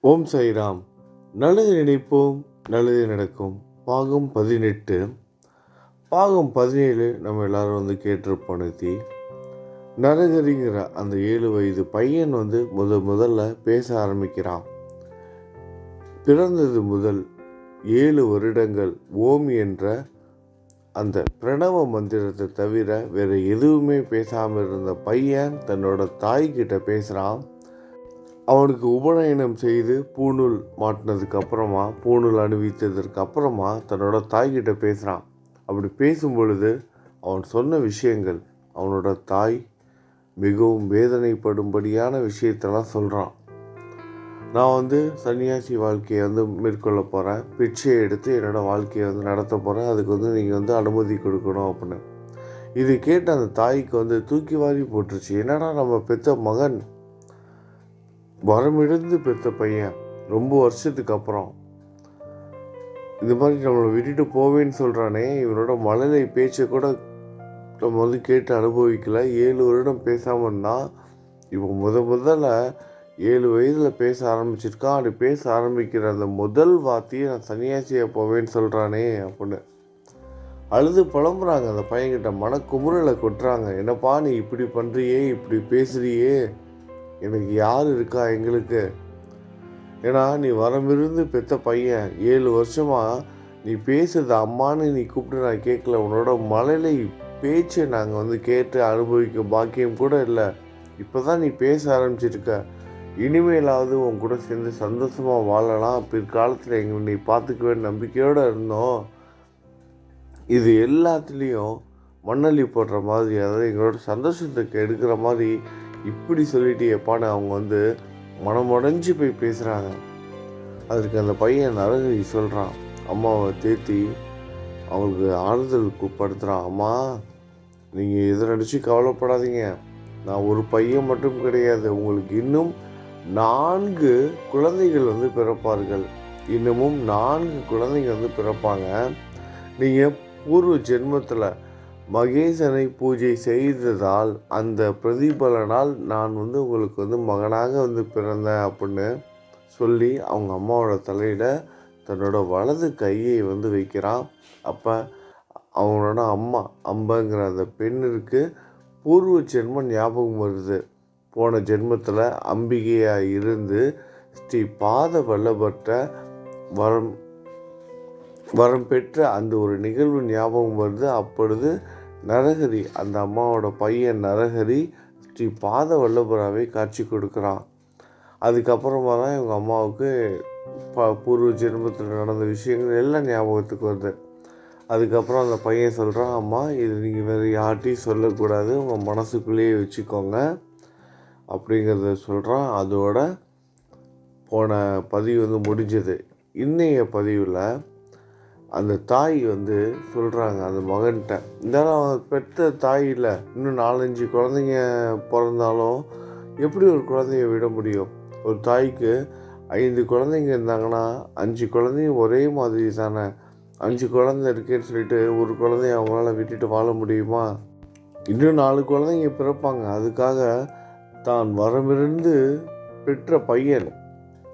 ஓம் சாய்ராம். நல்லது நினைப்போம் நல்லது நடக்கும். பாகம் பதினெட்டு. பாகம் பதினேழு நம்ம எல்லாரும் வந்து கேட்டிருப்போம் நித்தி. நரகரிங்கிற அந்த ஏழு வயது பையன் வந்து முத முதல்ல பேச ஆரம்பிக்கிறான். பிறந்தது முதல் ஏழு வருடங்கள் ஓம் என்ற அந்த பிரணவ மந்திரத்தை தவிர வேறு எதுவுமே பேசாமல் இருந்த பையன் தன்னோட தாய்கிட்ட பேசுகிறான் அவனுக்கு உபநயனம் செய்து பூணூல் மாட்டினதுக்கு அப்புறமா பூணூல் அணிவித்ததற்கு அப்புறமா தன்னோட தாய்கிட்ட பேசுகிறான் அப்படி பேசும் பொழுது அவன் சொன்ன விஷயங்கள் அவனோட தாய் மிகவும் வேதனைப்படும்படியான விஷயத்தெல்லாம் சொல்கிறான் நான் வந்து சன்னியாசி வாழ்க்கையை வந்து மேற்கொள்ள போகிறேன் பிச்சையை எடுத்து என்னோடய வாழ்க்கையை வந்து நடத்த போகிறேன் அதுக்கு வந்து நீங்கள் வந்து அனுமதி கொடுக்கணும் அப்படின்னு. இது கேட்டு அந்த தாய்க்கு வந்து தூக்கி வாரி போட்டுருச்சு. என்னடா நம்ம பெற்ற மகன்? வரமிழந்து பெற்ற பையன் ரொம்ப வருஷத்துக்கு அப்புறம் இந்த மாதிரி நம்மளை விட்டுட்டு போவேன்னு சொல்கிறானே இவனோட மழலை பேச்சை கூட நம்ம வந்து கேட்டு அனுபவிக்கல. ஏழு வருடம் பேசாமல் இருந்தான் இப்போ முத முதல்ல ஏழு வயதில் பேச ஆரம்பிச்சிருக்கான். அப்படி பேச ஆரம்பிக்கிற அந்த முதல் வார்த்தையை நான் சன்னியாசியாக போவேன்னு சொல்கிறானே அப்படின்னு. அழுது புலம்புறாங்க அந்த பையன்கிட்ட. மனக்குமுறலை கொட்டுறாங்க. என்னப்பா நீ இப்படி பண்ணுறியே இப்படி பேசுகிறியே எனக்கு யார் இருக்கா எங்களுக்கு? ஏன்னா நீ வரமிருந்து பெத்த பையன் ஏழு வருஷமாக நீ பேசுறது அம்மான்னு நீ கூப்பிட்டு நான் கேட்கல. உன்னோட மழலை பேச்சை நாங்கள் வந்து கேட்டு அனுபவிக்க பாக்கியம் கூட இல்லை. இப்போ தான் நீ பேச ஆரம்பிச்சிருக்க. இனிமேலாவது உன் கூட சேர்ந்து சந்தோஷமாக வாழலாம். பிற்காலத்தில் எங்களை நீ பார்த்துக்கவே நம்பிக்கையோடு இருந்தோம். இது எல்லாத்துலேயும் மண்ணள்ளி போடுற மாதிரி அதாவது எங்களோட சந்தோஷத்துக்கு எடுக்கிற மாதிரி இப்படி சொல்லிட்டு எப்பான்னு அவங்க வந்து மனமுடைஞ்சு போய் பேசுகிறாங்க அதற்கு அந்த பையன் நரகரி சொல்கிறான் அம்மாவை தேத்தி அவங்களுக்கு ஆறுதல் படுத்துகிறான் அம்மா நீங்கள் எதை நடித்து கவலைப்படாதீங்க. நான் ஒரு பையன் மட்டும் கிடையாது. உங்களுக்கு இன்னும் நான்கு குழந்தைகள் வந்து பிறப்பார்கள். இன்னமும் நான்கு குழந்தைங்க வந்து பிறப்பாங்க. நீங்கள் பூர்வ ஜென்மத்தில் மகேசனை பூஜை செய்ததால் அந்த பிரதிபலனால் நான் வந்து உங்களுக்கு வந்து மகனாக வந்து பிறந்தேன் அப்படின்னு சொல்லி அவங்க அம்மாவோட தலையில் தன்னோட வலது கையை வந்து வைக்கிறான். அப்போ அவனோட அம்மா அம்பங்கிற அந்த பெண்ணிற்கு பூர்வ ஜென்மம் ஞாபகம் வருது. போன ஜென்மத்தில் அம்பிகையாக இருந்து ஸ்ரீ பாத வல்லபற்ற வரம் வரம் பெற்ற அந்த ஒரு நிகழ்வு ஞாபகம் வருது. அப்பொழுது நரஹரி அந்த அம்மாவோட பையன் நரஹரி ஸ்ரீ பாத வல்லபராவை காட்சி கொடுக்குறான். அதுக்கப்புறமா தான் இவங்க அம்மாவுக்கு ப பூர்வ ஜென்மத்தில் நடந்த விஷயங்கள் எல்லாம் ஞாபகத்துக்கு வருது. அதுக்கப்புறம் அந்த பையன் சொல்கிறான் அம்மா இது நீங்கள் வேறு யார்ட்டையும் சொல்லக்கூடாது உங்கள் மனசுக்குள்ளேயே வச்சுக்கோங்க. அப்படிங்கிறத சொல்கிறான் அதோட போன பதிவு வந்து முடிஞ்சது. இன்றைய பதிவில் அந்த தாய் வந்து சொல்கிறாங்க அந்த மகன்கிட்ட இருந்தாலும் அவன் பெற்ற தாய் இல்லை. இன்னும் நாலஞ்சு குழந்தைங்க பிறந்தாலும் எப்படி ஒரு குழந்தைய விட முடியும்? ஒரு தாய்க்கு ஐந்து குழந்தைங்க இருந்தாங்கன்னா அஞ்சு குழந்தையும் ஒரே மாதிரி தானே. அஞ்சு குழந்தை இருக்கேன்னு சொல்லிட்டு ஒரு குழந்தைய அவங்களால விட்டுட்டு வாழ முடியுமா? இன்னும் நாலு குழந்தைங்க பிறப்பாங்க. அதுக்காக தான் வரமிருந்து பெற்ற பையன்.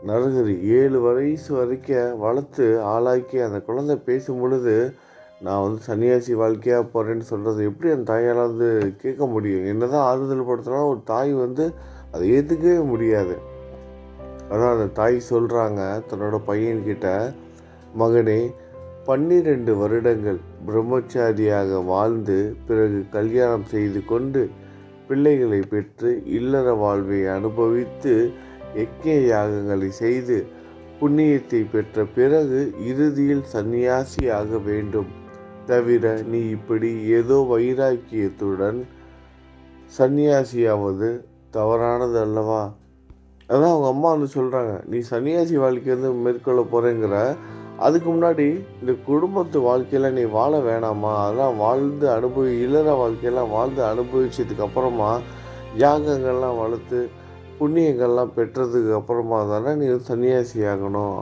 நரகரி ஏழு வயசு வரைக்கும் வளர்த்து ஆளாக்கி அந்த குழந்தை பேசும் பொழுது நான் வந்து சன்னியாசி வாழ்க்கையாக போகிறேன்னு சொல்கிறது எப்படி அந்த தாயால் வந்து கேட்க முடியும்? என்ன தான் ஆறுதல் படுத்தினாலும் ஒரு தாய் வந்து அதை ஏற்றுக்கவே முடியாது. அதான் அந்த தாய் சொல்கிறாங்க தன்னோட பையன்கிட்ட மகனே பன்னிரெண்டு வருடங்கள் பிரம்மச்சாரியாக வாழ்ந்து பிறகு கல்யாணம் செய்து கொண்டு பிள்ளைகளை பெற்று இல்லற வாழ்வை அனுபவித்து எக்கே யாகங்களை செய்து புண்ணியத்தை பெற்ற பிறகு இறுதியில் சந்நியாசியாக வேண்டும். தவிர நீ இப்படி ஏதோ வைராக்கியத்துடன் சந்நியாசியாவது தவறானது அல்லவா? அதான் அவங்க அம்மா வந்து சொல்கிறாங்க நீ சன்னியாசி வாழ்க்கை வந்து மேற்கொள்ள போகிறேங்கிற அதுக்கு முன்னாடி இந்த குடும்பத்து வாழ்க்கையில் நீ வாழ வேணாமா? அதெல்லாம் வாழ்ந்து அனுபவி இல்லற வாழ்க்கையெல்லாம் வாழ்ந்து அனுபவிச்சதுக்கு அப்புறமா யாகங்கள்லாம் வளர்த்து புண்ணியங்கள்லாம் பெற்றதுக்கு அப்புறமா தானே நீ வந்து சன்னியாசி ஆகணும்.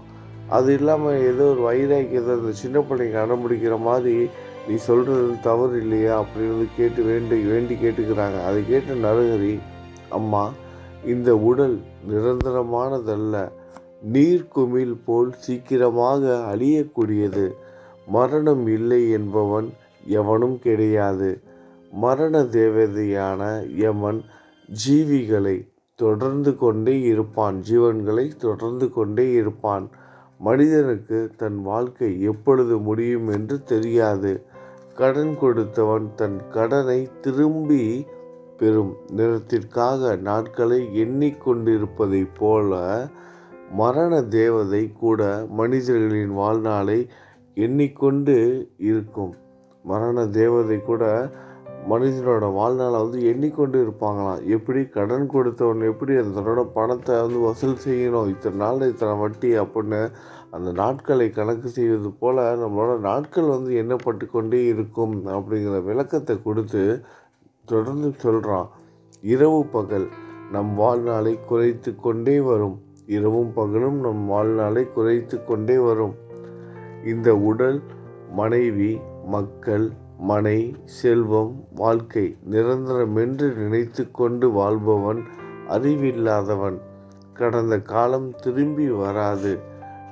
அது இல்லாமல் ஏதோ ஒரு வைராக்கியத்தை இந்த சின்ன பிள்ளைங்க அடம்பிடிக்கிற மாதிரி நீ சொல்கிறது தவறு இல்லையா அப்படின்னு கேட்டு வேண்டி வேண்டி கேட்டுக்கிறாங்க. அதை கேட்டு நரகரி அம்மா இந்த உடல் நிரந்தரமானதல்ல. நீர்க்குமிழ் போல் சீக்கிரமாக அழியக்கூடியது. மரணம் இல்லை என்பவன் எவனும் கிடையாது. மரண தேவதையான யமன் ஜீவிகளை தொடர்ந்து கொண்டே இருப்பான். ஜீவன்களை தொடர்ந்து கொண்டே இருப்பான். மனிதனுக்கு தன் வாழ்க்கை எப்பொழுது முடியும் என்று தெரியாது. கடன் கொடுத்தவன் தன் கடனை திரும்பி பெறும் நிறத்திற்காக நாட்களை எண்ணிக்கொண்டிருப்பதைப் போல மரண தேவதை கூட மனிதர்களின் வாழ்நாளை எண்ணிக்கொண்டு இருக்கும். மரண தேவதை கூட மனிதனோட வாழ்நாளை வந்து எண்ணிக்கொண்டு இருப்பாங்களாம். எப்படி கடன் கொடுத்தவன் எப்படி தன்னோட பணத்தை வந்து வசூல் செய்யணும் இத்தனை நாள் இத்தனை வட்டி அப்படின்னு அந்த நாட்களை கணக்கு செய்வது போல் நம்மளோட நாட்கள் வந்து எண்ணப்பட்டு கொண்டே இருக்கும் அப்படிங்கிற விளக்கத்தை கொடுத்து தொடர்ந்து சொல்கிறான் இரவு பகல் நம் வாழ்நாளை குறைத்து கொண்டே வரும். இரவும் பகலும் நம் வாழ்நாளை குறைத்து கொண்டே வரும். இந்த உடல் மனைவி மக்கள் மனை செல்வம் வாழ்க்கை நிரந்தரமென்று நினைத்து கொண்டு வாழ்பவன் அறிவில்லாதவன். கடந்த காலம் திரும்பி வராது.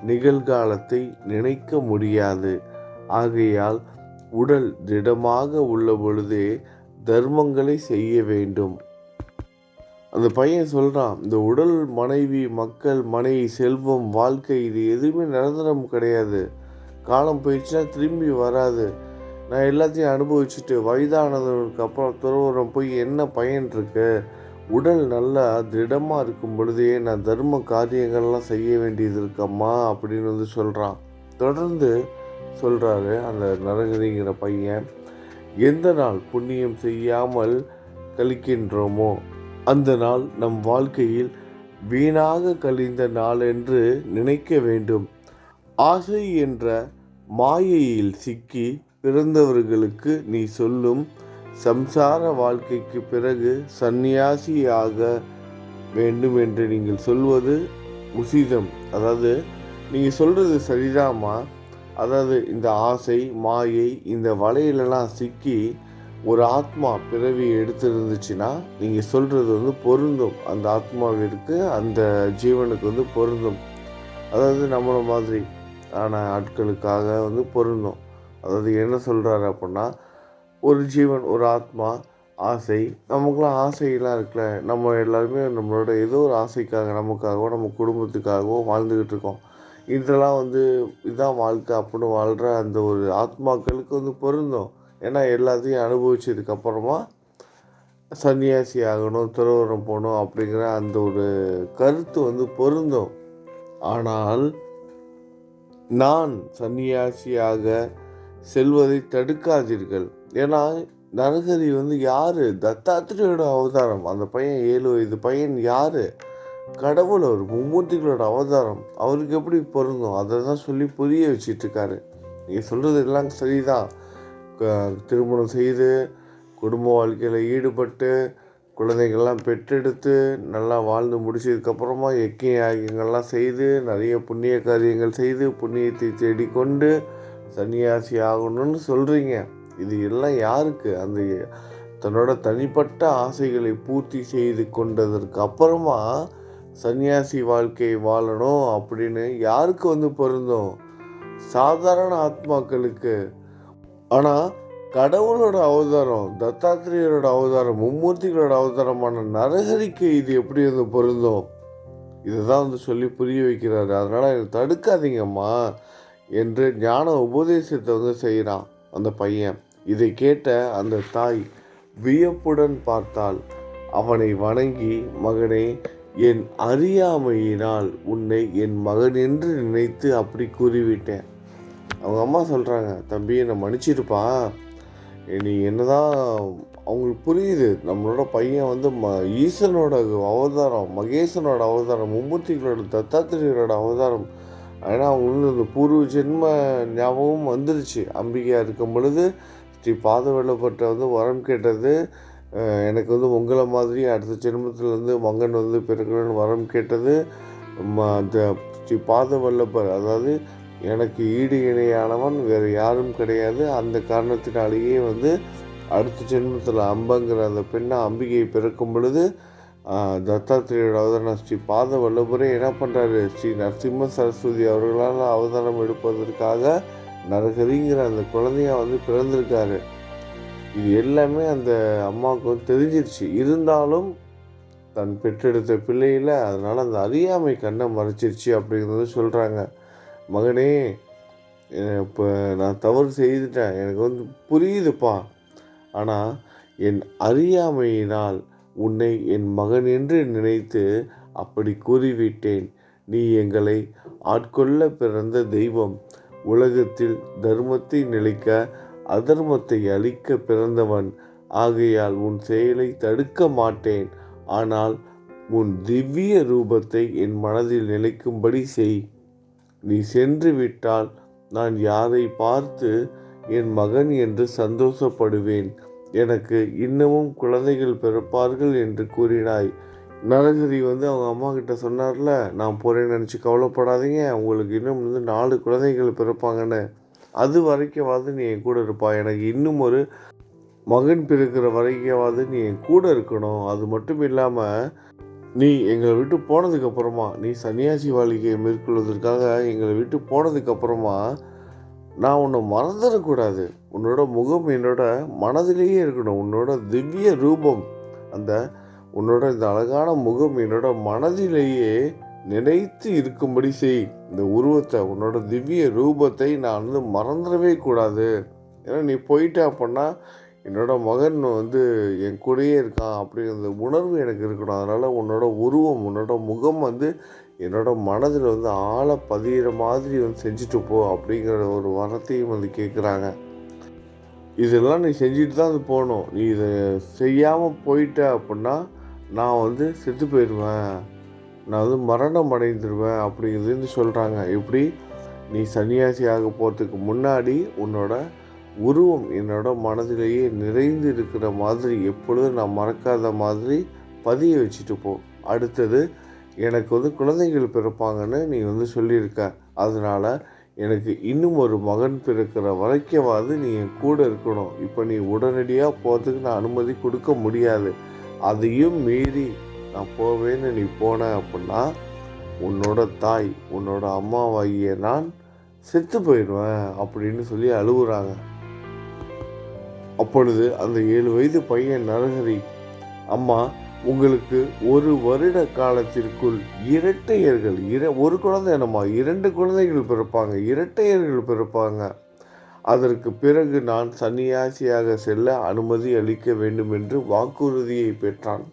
நிகழ்காலத்தை நினைக்க முடியாது. ஆகையால் உடல் திடமாக உள்ள பொழுதே தர்மங்களை செய்ய வேண்டும். அந்த பையன் சொல்கிறான் இந்த உடல் மனைவி மக்கள் மனை செல்வம் வாழ்க்கை இது எதுவுமே நிரந்தரம் கிடையாது. காலம் போயிடுச்சுன்னா திரும்பி வராது. நான் எல்லாத்தையும் அனுபவிச்சுட்டு வயதானதுக்கு அப்புறம் துறவரம் போய் என்ன பயன் இருக்கு உடல் நல்லா திடமாக இருக்கும் பொழுதே நான் தர்ம காரியங்கள்லாம் செய்ய வேண்டியது இருக்கம்மா அப்படின்னு வந்து சொல்கிறான் தொடர்ந்து சொல்கிறாரு அந்த நரகரிங்கிற பையன் எந்த நாள் புண்ணியம் செய்யாமல் கழிக்கின்றோமோ அந்த நாள் நம் வாழ்க்கையில் வீணாக கழிந்த நாள் என்று நினைக்க வேண்டும். ஆசை என்ற மாயையில் சிக்கி பிறந்தவர்களுக்கு நீ சொல்லும் சம்சார வாழ்க்கைக்கு பிறகு சந்நியாசியாக வேண்டும் என்று நீங்கள் சொல்வது உசிதம். அதாவது நீங்கள் சொல்கிறது சரிதாம்மா. அதாவது இந்த ஆசை மாயை இந்த வலையிலலாம் சிக்கி ஒரு ஆத்மா பிறவி எடுத்திருந்துச்சுன்னா நீங்கள் சொல்கிறது வந்து பொருந்தும். அந்த ஆத்மாவிற்கு அந்த ஜீவனுக்கு வந்து பொருந்தும். அதாவது நம்மளை மாதிரி ஆன ஆட்களுக்காக வந்து பொருந்தும். அதாவது என்ன சொல்கிறாரு அப்படின்னா ஒரு ஜீவன் ஒரு ஆத்மா ஆசை நமக்குலாம் ஆசையெல்லாம் இருக்குல்ல. நம்ம எல்லாருமே நம்மளோட ஏதோ ஒரு ஆசைக்காக நமக்காகவோ நம்ம குடும்பத்துக்காகவோ வாழ்ந்துக்கிட்டு இருக்கோம். இதெல்லாம் வந்து இதுதான் வாழ்க்கை அப்படின்னு வாழ்கிற அந்த ஒரு ஆத்மாக்களுக்கு வந்து பொருந்தும். ஏன்னா எல்லாத்தையும் அனுபவித்ததுக்கப்புறமா சன்னியாசி ஆகணும் துறவரம் போகணும் அப்படிங்கிற அந்த ஒரு கருத்து வந்து பொருந்தும். ஆனால் நான் சன்னியாசியாக செல்வதை தடுக்காதீர்கள். ஏன்னா நரகரி வந்து யார்? தத்தாத்திரியோட அவதாரம். அந்த பையன் ஏழு வயது பையன் யார்? கடவுள் அவர் மும்மூர்த்திகளோட அவதாரம். அவருக்கு எப்படி பொருந்தும்? அதை தான் சொல்லி புரிய வச்சிட்டு இருக்காரு நீங்கள் சொல்கிறது எல்லாம் சரிதான் திருமணம் செய்து குடும்ப வாழ்க்கையில் ஈடுபட்டு குழந்தைகள்லாம் பெற்றெடுத்து நல்லா வாழ்ந்து முடிச்சதுக்கப்புறமா எக்கிய யாகங்கள்லாம் செய்து நிறைய புண்ணிய காரியங்கள் செய்து புண்ணியத்தை தேடிக்கொண்டு சன்னியாசி ஆகணும்னு சொல்கிறீங்க இது எல்லாம் யாருக்கு? அந்த தன்னோட தனிப்பட்ட ஆசைகளை பூர்த்தி செய்து கொண்டதற்கு அப்புறமா சன்னியாசி வாழ்க்கையை வாழணும் அப்படின்னு யாருக்கு வந்து பொருந்தும்? சாதாரண ஆத்மாக்களுக்கு. ஆனால் கடவுளோட அவதாரம் தத்தாத்திரேயரோட அவதாரம் மும்மூர்த்திகளோட அவதாரமான நரகரிக்கு இது எப்படி வந்து பொருந்தும்? இதுதான் வந்து சொல்லி புரிய வைக்கிறாரு. அதனால் என்னை தடுக்காதீங்கம்மா. என்று ஞான உபதேசத்தை வந்து செய்கிறான் அந்த பையன். இதை கேட்ட அந்த தாய் வியப்புடன் பார்த்தால் அவனை வணங்கி மகனே என் அறியாமையினால் உன்னை என் மகன் என்று நினைத்து அப்படி கூறிவிட்டேன். அவங்க அம்மா சொல்கிறாங்க தம்பி என்னை மன்னிச்சிருப்பா நீ என்னதான் அவங்களுக்கு புரியுது. நம்மளோட பையன் வந்து ம ஈசனோட அவதாரம் மகேசனோட அவதாரம் மும்மூர்த்திகளோட தத்தாத்திரியரோட அவதாரம் ஆனால் அவங்களுக்கு இந்த பூர்வ ஜென்ம ஞாபகம் வந்துருச்சு. அம்பிகையாக இருக்கும் பொழுது ஸ்ரீ பாதவெல்லப்பட்ட வந்து வரம் கேட்டது எனக்கு வந்து உங்களை மாதிரி அடுத்த ஜென்மத்தில் வந்து மங்கன் வந்து பிறக்கணும்னு வரம் கேட்டது ம- அந்த ஸ்ரீ பாதவல்லப்பர். அதாவது எனக்கு ஈடு இணையானவன் வேறு யாரும் கிடையாது. அந்த காரணத்தினாலேயே வந்து அடுத்த ஜென்மத்தில் அம்பங்கிற அந்த பெண்ணை அம்பிகையை பிறக்கும் பொழுது தத்தாத்திரேயோட அவதாரம். ஸ்ரீ பாத வல்லபுரே என்ன பண்ணுறாரு ஸ்ரீ நரசிம்ம சரஸ்வதி அவர்களால் அவதாரம் எடுப்பதற்காக நரகரிங்கிற அந்த குழந்தைய வந்து பிறந்திருக்காரு. இது எல்லாமே அந்த அம்மாவுக்கு வந்து தெரிஞ்சிருச்சு. இருந்தாலும் தன் பெற்றெடுத்த பிள்ளையில் அதனால் அந்த அறியாமை கண்ணை மறைச்சிருச்சு அப்படிங்கிறத சொல்கிறாங்க மகனே இப்போ நான் தவறு செய்துட்டேன். எனக்கு வந்து புரியுதுப்பா. ஆனால் என் அறியாமையினால் உன்னை என் மகன் என்று நினைத்து அப்படி கூறிவிட்டேன். நீ எங்களை ஆட்கொள்ள பிறந்த தெய்வம். உலகத்தில் தர்மத்தை நிலைக்க அதர்மத்தை அழிக்க பிறந்தவன். ஆகையால் உன் செயலை தடுக்க மாட்டேன். ஆனால் உன் திவ்ய ரூபத்தை என் மனதில் நிலைக்கும்படி செய். நீ சென்று விட்டால் நான் யாரை பார்த்து என் மகன் என்று சந்தோஷப்படுவேன். எனக்கு இன்னமும் குழந்தைகள் பிறப்பார்கள் என்று கூறினாய். நரகிரி வந்து அவங்க அம்மா கிட்ட சொன்னார்ல நான் போகிறேன்னு நினச்சி கவலைப்படாதீங்க உங்களுக்கு இன்னும் வந்து நாலு குழந்தைகள் பிறப்பாங்கன்னு. அது வரைக்கவாது நீ என் கூட இருப்பா. எனக்கு இன்னும் ஒரு மகன் பிறக்கிற வரைக்கவாது நீ என் கூட இருக்கணும். அது மட்டும் இல்லாமல் நீ எங்களை விட்டு போனதுக்கப்புறமா நீ சன்னியாசி வாழ்க்கையை மேற்கொள்வதற்காக எங்களை விட்டு போனதுக்கப்புறமா நான் உன்னை மறந்துடக்கூடாது. உன்னோட முகம் என்னோட மனதிலேயே இருக்கணும். உன்னோட திவ்ய ரூபம் அந்த உன்னோட இந்த அழகான முகம் என்னோட மனதிலேயே நினைத்து இருக்கும்படி செய். இந்த உருவத்தை உன்னோட திவ்ய ரூபத்தை நான் வந்து மறந்துடவே கூடாது. ஏன்னா நீ போயிட்ட அப்படின்னா என்னோட மகன் வந்து என் கூடயே இருக்கான் அப்படிங்கிற உணர்வு எனக்கு இருக்கணும். அதனால் உன்னோட உருவம் உன்னோட முகம் வந்து என்னோட மனதில் வந்து ஆழ பதிகிற மாதிரி வந்து செஞ்சுட்டு போ அப்படிங்கிற ஒரு வரத்தையும் வந்து கேட்குறாங்க. இதெல்லாம் நீ செஞ்சுட்டு தான் அது போகணும். நீ இதை செய்யாமல் போயிட்ட அப்படின்னா நான் வந்து செத்து போயிடுவேன். நான் வந்து மரணம் அடைந்துருவேன் அப்படிங்கிறது சொல்கிறாங்க எப்படி? நீ சன்னியாசி ஆக போகிறதுக்கு முன்னாடி உன்னோட உருவம் என்னோட மனதிலேயே நிறைந்து இருக்கிற மாதிரி எப்பொழுதும் நான் மறக்காத மாதிரி பதிய வச்சுட்டு போ. அடுத்தது எனக்கு வந்து குழந்தைகள் பிறப்பாங்கன்னு நீ வந்து சொல்லியிருக்க. அதனால் எனக்கு இன்னும் ஒரு மகன் பிறக்கிற வரைக்கவாது நீ என் கூட இருக்கணும். இப்போ நீ உடனடியாக போகிறதுக்கு நான் அனுமதி கொடுக்க முடியாது. அதையும் மீறி நான் போவேன்னு நீ போன அப்படின்னா உன்னோட தாய் உன்னோட அம்மாவாகிய நான் செத்து போயிடுவேன் அப்படின்னு சொல்லி அழுகுறாங்க. அப்பொழுது அந்த ஏழு வயது பையன் நரகரி அம்மா உங்களுக்கு ஒரு வருட காலத்திற்குள் இரட்டையர்கள் இர ஒரு குழந்தை என்னம்மா இரண்டு குழந்தைகள் பிறப்பாங்க இரட்டையர்கள் பிறப்பாங்க. அதற்கு பிறகு நான் சன்னியாசியாக செல்ல அனுமதி அளிக்க வேண்டும் என்று வாக்குறுதியை பெற்றான்.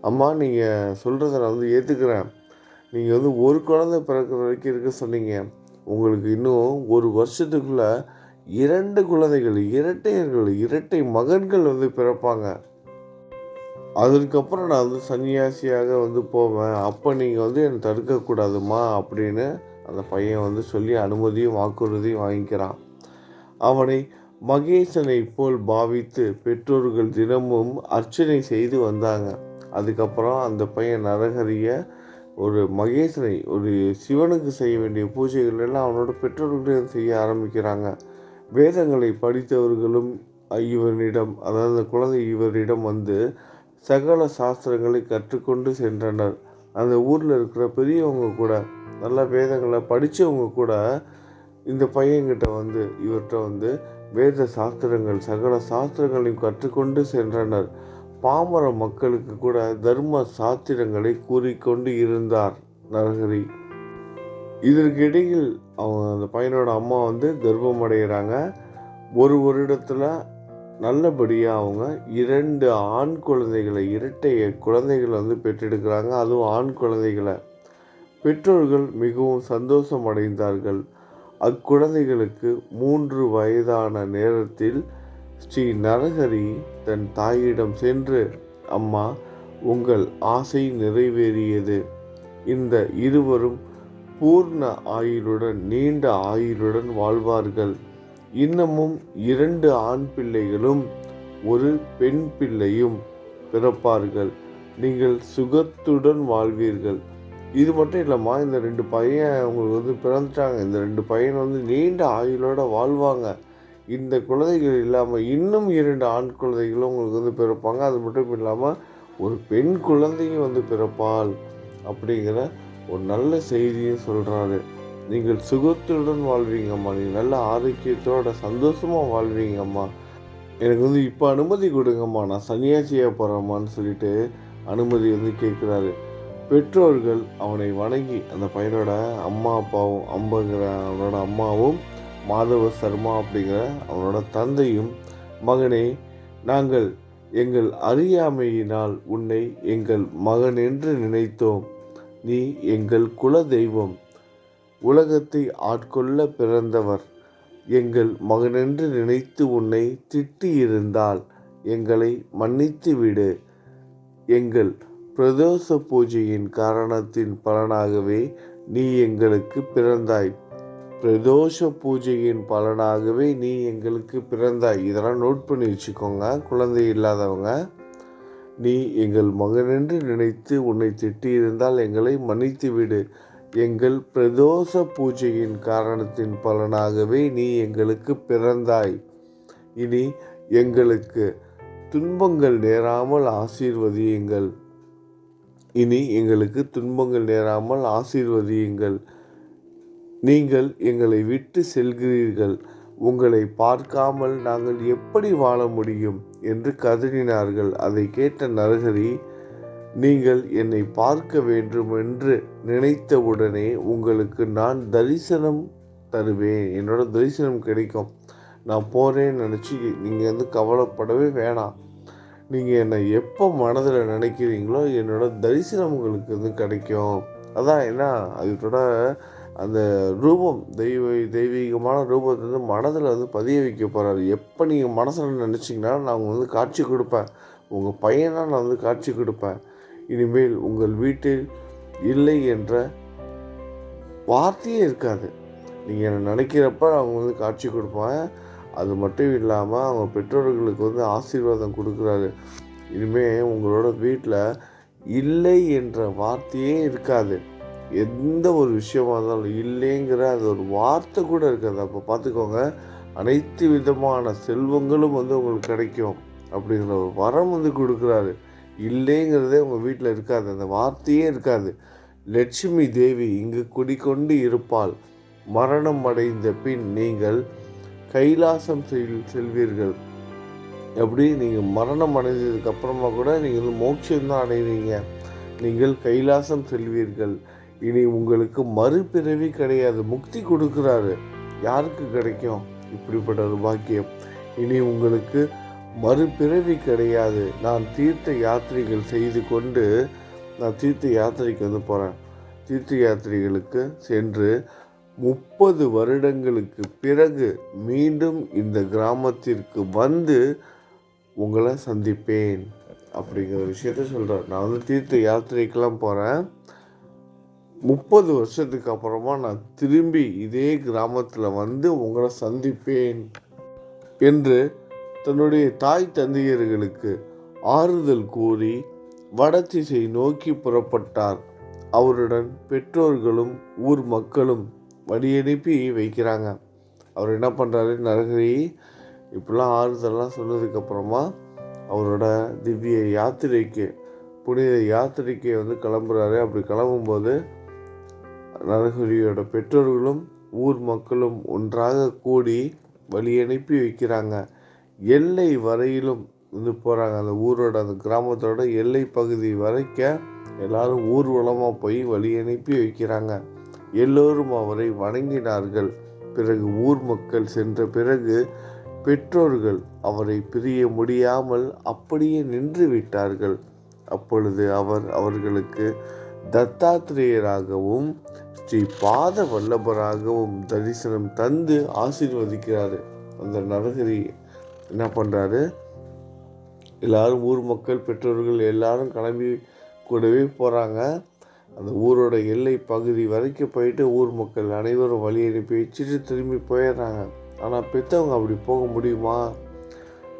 அம்மா நீங்கள் சொல்கிறத நான் வந்து ஏற்றுக்கிறேன் நீங்கள் வந்து ஒரு குழந்தை பிறக்கிற வரைக்கும் இருக்க சொன்னீங்க. உங்களுக்கு இன்னும் ஒரு வருஷத்துக்குள்ளே இரண்டு குழந்தைகள் இரட்டையர்கள் இரட்டை மகன்கள் வந்து பிறப்பாங்க. அதுக்கப்புறம் நான் வந்து சன்னியாசியாக வந்து போவேன். அப்போ நீங்கள் வந்து என்னை தடுக்கக்கூடாதுமா அப்படின்னு அந்த பையன் வந்து சொல்லி அனுமதியும் வாக்குறுதியும் வாங்கிக்கிறான். அவனை மகேசனை போல் பாவித்து பெற்றோர்கள் தினமும் அர்ச்சனை செய்து வந்தாங்க. அதுக்கப்புறம் அந்த பையன் நரகரிய ஒரு மகேசனை ஒரு சிவனுக்கு செய்ய வேண்டிய பூஜைகள் எல்லாம் அவனோட பெற்றோர்களிடம் செய்ய ஆரம்பிக்கிறாங்க. வேதங்களை படித்தவர்களும் இவனிடம் அதாவது குழந்தை இவரிடம் வந்து சகல சாஸ்திரங்களை கற்றுக்கொண்டு சென்றனர். அந்த ஊரில் இருக்கிற பெரியவங்க கூட நல்ல வேதங்களை படித்தவங்க கூட இந்த பையன்கிட்ட வந்து இவர்கிட்ட வந்து வேத சாஸ்திரங்கள் சகல சாஸ்திரங்களையும் கற்றுக்கொண்டு சென்றனர். பாமர மக்களுக்கு கூட தர்ம சாஸ்திரங்களை கூறிக்கொண்டு இருந்தார் நரகரி. இதற்கிடையில் அவங்க அந்த பையனோட அம்மா வந்து கர்ப்பமடைகிறாங்க ஒரு வருடத்தில் நல்லபடியாக அவங்க இரண்டு ஆண் குழந்தைகளை இரட்டை குழந்தைகளை வந்து பெற்றெடுக்கிறாங்க. அதுவும் ஆண் குழந்தைகளை. பெற்றோர்கள் மிகவும் சந்தோஷம் அடைந்தார்கள். அக்குழந்தைகளுக்கு மூன்று வயதான நேரத்தில் ஸ்ரீ நரஹரி தன் தாயிடம் சென்று அம்மா உங்கள் ஆசை நிறைவேறியது. இந்த இருவரும் பூர்ண ஆயுளுடன் நீண்ட ஆயுளுடன் வாழ்வார்கள். இன்னமும் இரண்டு ஆண் பிள்ளைகளும் ஒரு பெண் பிள்ளையும் பிறப்பார்கள். நீங்கள் சுகத்துடன் வாழ்வீர்கள். இது மட்டும் இல்லைம்மா இந்த ரெண்டு பையன் அவங்களுக்கு வந்து பிறந்துட்டாங்க. இந்த ரெண்டு பையன் வந்து நீண்ட ஆயுளோட வாழ்வாங்க. இந்த குழந்தைகள் இல்லாமல் இன்னும் இரண்டு ஆண் குழந்தைகளும் உங்களுக்கு வந்து பிறப்பாங்க. அது மட்டும் இல்லாமல் ஒரு பெண் குழந்தையும் வந்து பிறப்பாள் அப்படிங்கிற ஒரு நல்ல செய்தியும் சொல்கிறாரு நீங்கள் சுகத்துடன் வாழ்வீங்கம்மா நீங்கள் நல்ல ஆரோக்கியத்தோட சந்தோஷமாக வாழ்வீங்கம்மா எனக்கு வந்து இப்போ அனுமதி கொடுங்கம்மா நான் சன்னியாசியாக போகிறேம்மான்னு சொல்லிட்டு அனுமதி வந்து கேட்குறாரு. பெற்றோர்கள் அவனை வணங்கி அந்த பையனோட அம்மா அப்பாவும் அம்பங்கிற அவனோட அம்மாவும் மாதவ சர்மா அப்படிங்கிற அவனோட தந்தையும் மகனே நாங்கள் எங்கள் அறியாமையினால் உன்னை எங்கள் மகன் என்று நினைத்தோம். நீ எங்கள் குல தெய்வம் உலகத்தை ஆட்கொள்ள பிறந்தவர். எங்கள் மகனென்று நினைத்து உன்னை திட்டியிருந்தால் எங்களை மன்னித்து விடு எங்கள் பிரதோஷ பூஜையின் காரணத்தின் பலனாகவே நீ எங்களுக்கு பிறந்தாய். பிரதோஷ பூஜையின் பலனாகவே நீ எங்களுக்கு பிறந்தாய். இதெல்லாம் நோட் பண்ணி வச்சுக்கோங்க குழந்தை இல்லாதவங்க. நீ எங்கள் மகனென்று நினைத்து உன்னை திட்டியிருந்தால் எங்களை மன்னித்து விடு எங்கள் பிரதோஷ பூஜையின் காரணத்தின் பலனாகவே நீ எங்களுக்கு பிறந்தாய். இனி எங்களுக்கு துன்பங்கள் நேராமல் ஆசீர்வதியுங்கள். இனி எங்களுக்கு துன்பங்கள் நேராமல் ஆசீர்வதியுங்கள். நீங்கள் எங்களை விட்டு செல்கிறீர்கள். உங்களை பார்க்காமல் நாங்கள் எப்படி வாழ முடியும்? என்று கதறினார்கள். அதை கேட்ட நரகரி நீங்கள் என்னை பார்க்க வேண்டும் என்று நினைத்தவுடனே உங்களுக்கு நான் தரிசனம் தருவேன். என்னோட தரிசனம் கிடைக்கும். நான் போகிறேன்னு நினச்சி நீங்கள் வந்து கவலைப்படவே வேணாம். நீங்கள் என்னை எப்போ மனதில் நினைக்கிறீங்களோ என்னோட தரிசனம் உங்களுக்கு வந்து கிடைக்கும். அதான் என்ன? அதோட அந்த ரூபம் தெய்வ தெய்வீகமான ரூபத்தை வந்து மனதில் வந்து பதிய வைக்க போகிறாரு எப்போ நீங்கள் மனசில் நினச்சிங்கன்னா நான் வந்து காட்சி கொடுப்பேன். உங்கள் பையனாக நான் வந்து காட்சி கொடுப்பேன். இனிமேல் உங்கள் வீட்டில் இல்லை என்ற வார்த்தையே இருக்காது. நீங்கள் என்ன நினைக்கிறப்ப அவங்க வந்து காட்சி கொடுப்பேன் அது மட்டும் இல்லாமல் அவங்க பெற்றோர்களுக்கு வந்து ஆசீர்வாதம் கொடுக்குறாரு. இனிமேல் உங்களோட வீட்டில் இல்லை என்ற வார்த்தையே இருக்காது. எந்த ஒரு விஷயமா இருந்தாலும் இல்லைங்கிற அது ஒரு வார்த்தை கூட இருக்காது. அப்போ பார்த்துக்கோங்க அனைத்து விதமான செல்வங்களும் வந்து உங்களுக்கு கிடைக்கும். அப்படிங்கிற ஒரு வரம் வந்து கொடுக்குறாரு. இல்லைங்கிறதே உங்கள் வீட்டில் இருக்காது. அந்த வார்த்தையே இருக்காது. லட்சுமி தேவி இங்கு குடிக்கொண்டு இருப்பாள். மரணம் அடைந்த பின் நீங்கள் கைலாசம் செல் செல்வீர்கள். எப்படி? நீங்கள் மரணம் அடைந்ததுக்கு அப்புறமா கூட நீங்கள் மோட்சம்தான் மோட்சம் தான் அடைவீங்க. நீங்கள் கைலாசம் செல்வீர்கள். இனி உங்களுக்கு மறுபிறவி கிடையாது. முக்தி கொடுக்குறாரு. யாருக்கு கிடைக்கும்? இப்படிப்பட்ட ஒரு பாக்கியம். இனி உங்களுக்கு மறுபிறவி கிடையாது. நான் தீர்த்த யாத்திரைகள் செய்து கொண்டு நான் தீர்த்த யாத்திரைக்கு வந்து போகிறேன் தீர்த்த யாத்திரைகளுக்கு சென்று முப்பது வருடங்களுக்கு பிறகு மீண்டும் இந்த கிராமத்திற்கு வந்து உங்களை சந்திப்பேன் அப்படிங்கிற விஷயத்த சொல்கிறார் நான் வந்து தீர்த்த யாத்திரைக்கெல்லாம் போகிறேன் முப்பது வருஷத்துக்கு அப்புறமா நான் திரும்பி இதே கிராமத்தில் வந்து உங்களை சந்திப்பேன் என்று தன்னுடைய தாய் தந்தையர்களுக்கு ஆறுதல் கூறி வடதிசை நோக்கி புறப்பட்டார். அவருடன் பெற்றோர்களும் ஊர் மக்களும் வழியனுப்பி வைக்கிறாங்க. அவர் என்ன பண்ணுறாரு நரகரி இப்படிலாம் ஆறுதல்லாம் சொன்னதுக்கப்புறமா அவரோட திவ்ய யாத்திரைக்கு புனித யாத்திரைக்கு வந்து கிளம்புறாரு. அப்படி கிளம்பும்போது நரகரியோட பெற்றோர்களும் ஊர் மக்களும் ஒன்றாக கூடி வழி அனுப்பி வைக்கிறாங்க. எல்லை வரையிலும் வந்து போகிறாங்க அந்த ஊரோட அந்த கிராமத்தோட எல்லை பகுதி வரைக்க எல்லாரும் ஊர்வலமாக போய் வழி அனுப்பி வைக்கிறாங்க. எல்லோரும் அவரை வணங்கினார்கள். பிறகு ஊர் மக்கள் சென்ற பிறகு பெற்றோர்கள் அவரை பிரிய முடியாமல் அப்படியே நின்று விட்டார்கள். அப்பொழுது அவர் அவர்களுக்கு தத்தாத்திரேயராகவும் ஸ்ரீ பாத வல்லபராகவும் தரிசனம் தந்து ஆசீர்வதிக்கிறார். அந்த நரகரி என்ன பண்ணுறாரு எல்லாரும் ஊர் மக்கள் பெற்றோர்கள் எல்லாரும் கிளம்பி கூடவே போகிறாங்க அந்த ஊரோட எல்லை பகுதி வரைக்கும் போயிட்டு ஊர் மக்கள் அனைவரும் வழி அனுப்பி வச்சுட்டு திரும்பி போயிடுறாங்க. ஆனால் பெற்றவங்க அப்படி போக முடியுமா?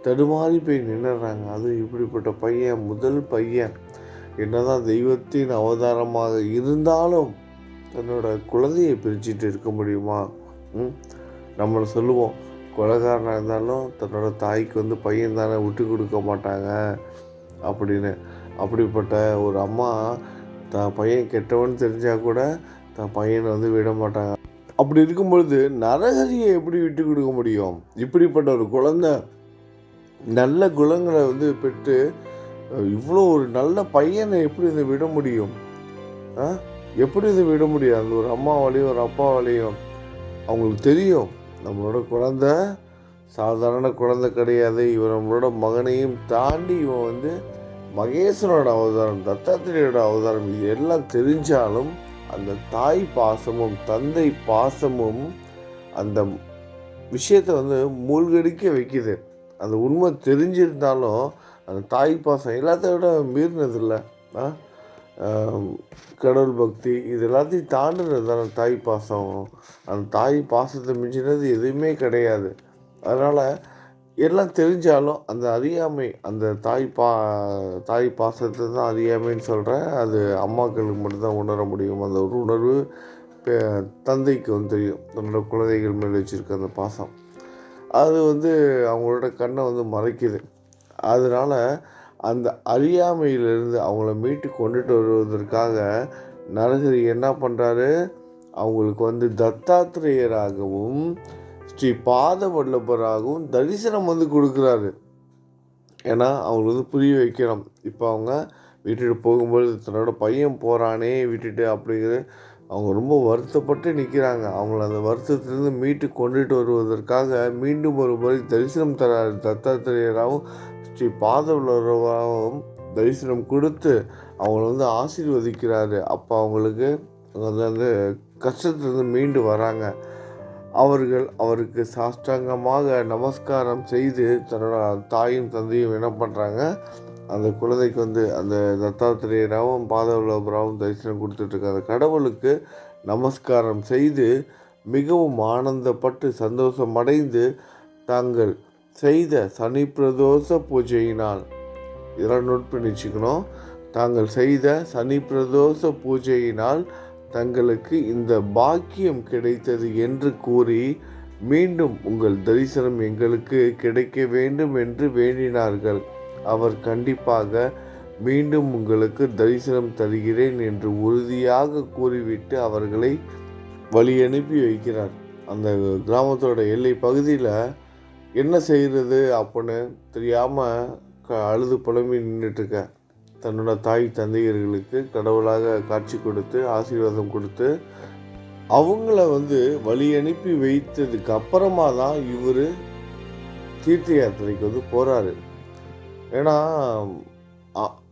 தடுமாறி போய் நின்றுறாங்க அது இப்படிப்பட்ட பையன் முதல் பையன். என்னதான் தெய்வத்தின் அவதாரமாக இருந்தாலும் தன்னோட குழந்தையை பிரிச்சுட்டு இருக்க முடியுமா? ம்? நம்மளை சொல்லுவோம். கொலகாரனாக இருந்தாலும் தன்னோட தாய்க்கு வந்து பையன் தானே விட்டு கொடுக்க மாட்டாங்க. அப்படின்னு அப்படிப்பட்ட ஒரு அம்மா தான் பையன் கெட்டவன் தெரிஞ்சால் கூட தான் பையனை வந்து விட மாட்டாங்க. அப்படி இருக்கும் பொழுது நரகரியை எப்படி விட்டு கொடுக்க முடியும்? இப்படிப்பட்ட ஒரு குழந்தை நல்ல குணங்களை வந்து பெற்று இவ்வளோ ஒரு நல்ல பையனை எப்படி இதை விட முடியும்? எப்படி இதை விட முடியும்? அந்த ஒரு அம்மாவாலையும் ஒரு அப்பாவாலையும் அவங்களுக்கு தெரியும். நம்மளோட குழந்த சாதாரண குழந்தை கிடையாது. இவன் நம்மளோட மகனையும் தாண்டி இவன் வந்து மகேஸ்வரோட அவதாரம் தத்தாத்திரையோட அவதாரம் இது எல்லாம் தெரிஞ்சாலும் அந்த தாய் பாசமும் தந்தை பாசமும் அந்த விஷயத்தை வந்து மூழ்கடிக்க வைக்குது. அந்த உண்மை தெரிஞ்சிருந்தாலும் அந்த தாய் பாசம் எல்லாத்த விட மீறினதில்ல. ஆ? கடவுள் பக்தி இது எல்லாத்தையும் தாண்டினது தானே தாய் பாசம். அந்த தாய் பாசத்தை மிஞ்சினது எதுவுமே கிடையாது. அதனால் எல்லாம் தெரிஞ்சாலும் அந்த அறியாமை அந்த தாய் பா தாய் பாசத்தை தான் அறியாமைன்னு சொல்கிறேன் அது அம்மாக்களுக்கு மட்டும்தான் உணர முடியும். அந்த ஒரு உணர்வு பெ- தந்தைக்கு வந்து தெரியும். தன்னோட குழந்தைகள் மேல் வச்சுருக்க அந்த பாசம். அது வந்து அவங்களோட கண்ணை வந்து மறைக்குது. அதனால் அந்த அறியாமையிலிருந்து அவங்கள மீட்டு கொண்டுட்டு வருவதற்காக நரகரி என்ன பண்ணுறாரு அவங்களுக்கு வந்து தத்தாத்திரேயராகவும் ஸ்ரீ பாத வல்லபராகவும் தரிசனம் வந்து கொடுக்குறாரு. ஏன்னா அவங்களுக்கு வந்து புரிய வைக்கிறோம் இப்போ அவங்க விட்டுட்டு போகும்பொழுது தன்னோட பையன் போகிறானே விட்டுட்டு அப்படிங்கிற அவங்க ரொம்ப வருத்தப்பட்டு நிற்கிறாங்க அவங்கள அந்த வருத்தத்திலிருந்து மீட்டு கொண்டுட்டு வருவதற்காக மீண்டும் ஒரு முறை தரிசனம் தராரு தத்தாத்திரேயராகவும் ஸ்ரீ பாதவல்லவராகவும் தரிசனம் கொடுத்து அவங்கள வந்து ஆசீர்வதிக்கிறாரு. அப்போ அவங்களுக்கு வந்து அந்த கஷ்டத்துலேருந்து மீண்டு வராங்க. அவர்கள் அவருக்கு சாஷ்டாங்கமாக நமஸ்காரம் செய்து தன்னோட தாயும் தந்தையும் என்ன பண்ணுறாங்க அந்த குழந்தைக்கு வந்து அந்த தத்தாத்திரேயராகவும் பாதவல்லபராகவும் தரிசனம் கொடுத்துட்ருக்க கடவுளுக்கு நமஸ்காரம் செய்து மிகவும் ஆனந்தப்பட்டு சந்தோஷம் அடைந்து தாங்கள் செய்த சனி பிரதோஷ பூஜையினால் இதெல்லாம் நோட் பண்ணி வச்சுக்கணும். தாங்கள் செய்த சனி பிரதோஷ பூஜையினால் தங்களுக்கு இந்த பாக்கியம் கிடைத்தது என்று கூறி மீண்டும் உங்கள் தரிசனம் எங்களுக்கு கிடைக்க வேண்டும் என்று வேண்டினார்கள். அவர் கண்டிப்பாக மீண்டும் உங்களுக்கு தரிசனம் தருகிறேன் என்று உறுதியாக கூறிவிட்டு அவர்களை வழி அனுப்பி வைக்கிறார். அந்த கிராமத்தோட எல்லை பகுதியில் என்ன செய்கிறது அப்படின்னு தெரியாமல் க அழுது புலம்பி நின்றுட்டுருக்க தன்னோட தாய் தந்தையர்களுக்கு கடவுளாக காட்சி கொடுத்து ஆசீர்வாதம் கொடுத்து அவங்கள வந்து வழி அனுப்பி வைத்ததுக்கு அப்புறமா தான் இவர் தீர்த்த யாத்திரைக்கு வந்து போகிறாரு ஏன்னா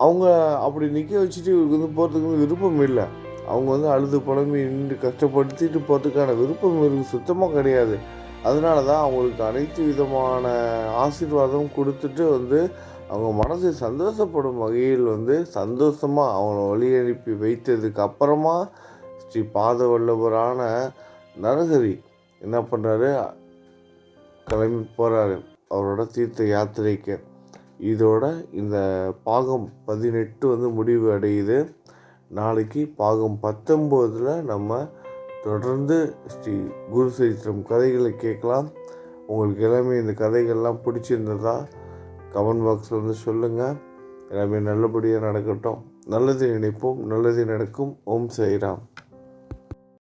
அவங்க அப்படி நிற்க வச்சுட்டு இவருக்கு வந்து போகிறதுக்கு வந்து விருப்பம் இல்லை. அவங்க வந்து அழுது புலம்பி நின்று கஷ்டப்படுத்திட்டு போகிறதுக்கான விருப்பம் இவருக்கு சுத்தமாக கிடையாது. அதனால தான் அவங்களுக்கு அனைத்து விதமான ஆசீர்வாதம் கொடுத்துட்டு வந்து அவங்க மனசு சந்தோஷப்படும் வகையில் வந்து சந்தோஷமாக அவங்கள வழி அனுப்பி வைத்ததுக்கு அப்புறமா ஸ்ரீ பாதவல்லவரான நரகரி என்ன பண்ணுறாரு கிளம்பி போகிறாரு அவரோட தீர்த்த யாத்திரைக்கு. இதோட இந்த பாகம் பதினெட்டு வந்து முடிவு அடையுது. நாளைக்கு பாகம் பத்தொம்போதில் நம்ம தொடர்ந்து ஸ்ரீ குரு சரித்திரம் கதைகளை கேட்கலாம். உங்களுக்கு எல்லாமே இந்த கதைகள்லாம் பிடிச்சிருந்ததா கமெண்ட் பாக்ஸில் வந்து சொல்லுங்கள் எல்லாமே நல்லபடியாக நடக்கட்டும். நல்லது நினைப்போம் நல்லது நடக்கும். ஓம் சைராம்